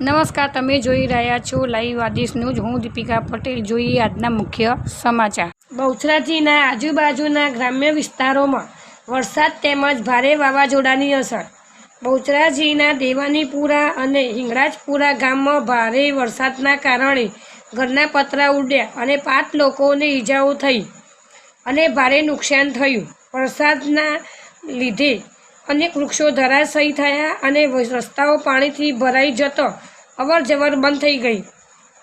નમસ્કાર, તમે જોઈ રહ્યા છો લાઈવ આદેશ ન્યૂઝ હું દીપિકા પટેલ. જોઈએ આજના મુખ્ય સમાચાર. બહુચરાજીના આજુબાજુના ગ્રામ્ય વિસ્તારોમાં વરસાદ તેમજ ભારે વાવાઝોડાની અસર. બહુચરાજીના દેવાનીપુરા અને હિંગળાજપુરા ગામમાં ભારે વરસાદના કારણે ઘરના પતરા ઉડ્યા અને પાંચ લોકોને ઈજાઓ થઈ અને ભારે નુકસાન થયું. વરસાદના લીધે અનેક વૃક્ષો ધરાશયી થયા અને રસ્તાઓ પાણીથી ભરાઈ જતો અવર જવર બંધ થઈ ગઈ.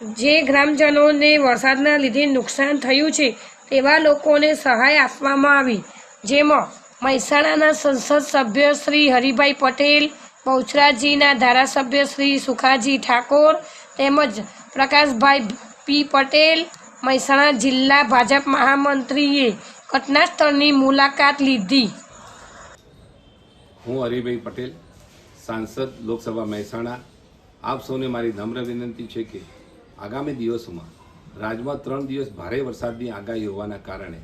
જે ગ્રામજનોને વરસાદના લીધે નુકસાન થયું છે, તેવા લોકોને સહાય આપવામાં આવી. જેમાં મહેસાણાના સંસદ સભ્ય શ્રી હરિભાઈ પટેલ, બહુચરાજીના ધારાસભ્ય શ્રી સુખાજી ઠાકોર તેમજ પ્રકાશભાઈ પી પટેલ, મહેસાણા જિલ્લા ભાજપ મહામંત્રીએ ઘટના સ્થળની મુલાકાત લીધી. હું હરિભાઈ પટેલ, સાંસદ લોકસભા મહેસાણા. આપ સૌને મારી નમ્ર વિનંતી છે કે આગામી દિવસોમાં, રાજ્યમાં ત્રણ દિવસ ભારે વરસાદની આગાહી હોવાના કારણે,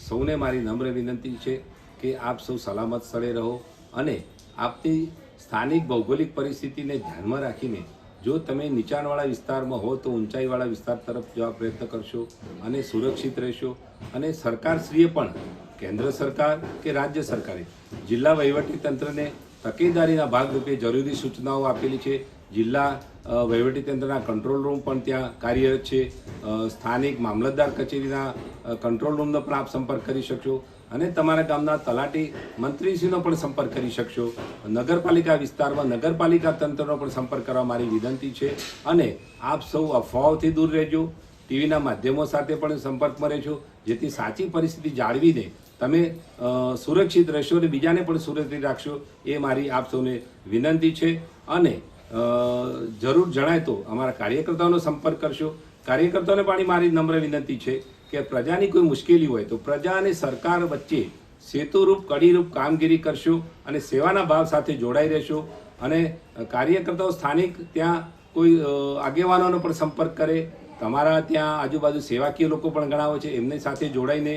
સૌને મારી નમ્ર વિનંતી છે કે આપ સૌ સલામત સ્થળે રહો અને આપની સ્થાનિક ભૌગોલિક પરિસ્થિતિને ધ્યાનમાં રાખીને, જો તમે નીચાણવાળા વિસ્તારમાં હો તો ઊંચાઈવાળા વિસ્તાર તરફ જવા પ્રયત્ન કરશો અને સુરક્ષિત રહેશો અને સરકારશ્રીએ પણ કેન્દ્ર સરકાર કે રાજ્ય સરકારે? જિલ્લા વહીવટી તંત્રને તકેદારીના ભાગરૂપે જરૂરી સૂચનાઓ આપેલી છે. જિલ્લા વહીવટીતંત્રના વહીવટી તંત્રના કંટ્રોલ રૂમ પણ ત્યાં કાર્યરત છે. સ્થાનિક મામલતદાર કચેરીના કંટ્રોલ રૂમનો પણ આપ સંપર્ક કરી શકશો અને તમારા ગામના તલાટી મંત્રીશ્રીનો પણ સંપર્ક કરી શકશો. નગરપાલિકા વિસ્તારમાં નગરપાલિકા તંત્રનો પણ સંપર્ક કરવા મારી વિનંતી છે અને આપ સૌ અફવાઓથી દૂર રહેજો. ટીવીના માધ્યમો સાથે પણ સંપર્કમાં રહેશો જેથી સાચી પરિસ્થિતિ જાળવીને તમે સુરક્ષિત રહેશો અને બીજાને પણ સુરક્ષિત રાખશો એ મારી આપ સૌને વિનંતી છે. અને જરૂર જણાય તો અમારા કાર્યકર્તાઓનો સંપર્ક કરશો. કાર્યકર્તાઓને પણ મારી નમ્ર વિનંતી છે કે પ્રજાની કોઈ મુશ્કેલી હોય તો પ્રજા અને સરકાર વચ્ચે સેતુરૂપ, કડીરૂપ કામગીરી કરશો અને સેવાના ભાવ સાથે જોડાઈ રહેશો. અને કાર્યકર્તાઓ સ્થાનિક, ત્યાં કોઈ આગેવાનોનો પણ સંપર્ક કરે. તમારા ત્યાં આજુબાજુ સેવાકીય લોકો પણ ઘણા છે, એમની સાથે જોડાઈને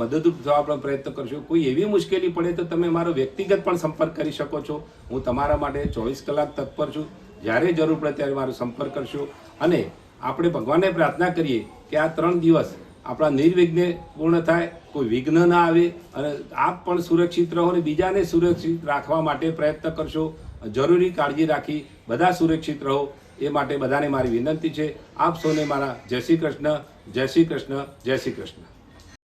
મદદરૂપ થવા પણ પ્રયત્ન કરશો. કોઈ એવી મુશ્કેલી પડે તો તમે મારો વ્યક્તિગત પણ સંપર્ક કરી શકો છો. હું તમારા માટે ચોવીસ કલાક તત્પર છું. જ્યારે જરૂર પડે ત્યારે મારો સંપર્ક કરશો. અને આપણે ભગવાનને પ્રાર્થના કરીએ કે આ ત્રણ દિવસ આપણા નિર્વિઘ્ને પૂર્ણ થાય, કોઈ વિઘ્ન ના આવે અને આપ પણ સુરક્ષિત રહો અને બીજાને સુરક્ષિત રાખવા માટે પ્રયત્ન કરશો. જરૂરી કાળજી રાખી બધા સુરક્ષિત રહો. એ માટે બધાને મારી વિનંતી છે. આપ સૌને મારા જય શ્રી કૃષ્ણ, જય શ્રી કૃષ્ણ, જય શ્રી કૃષ્ણ.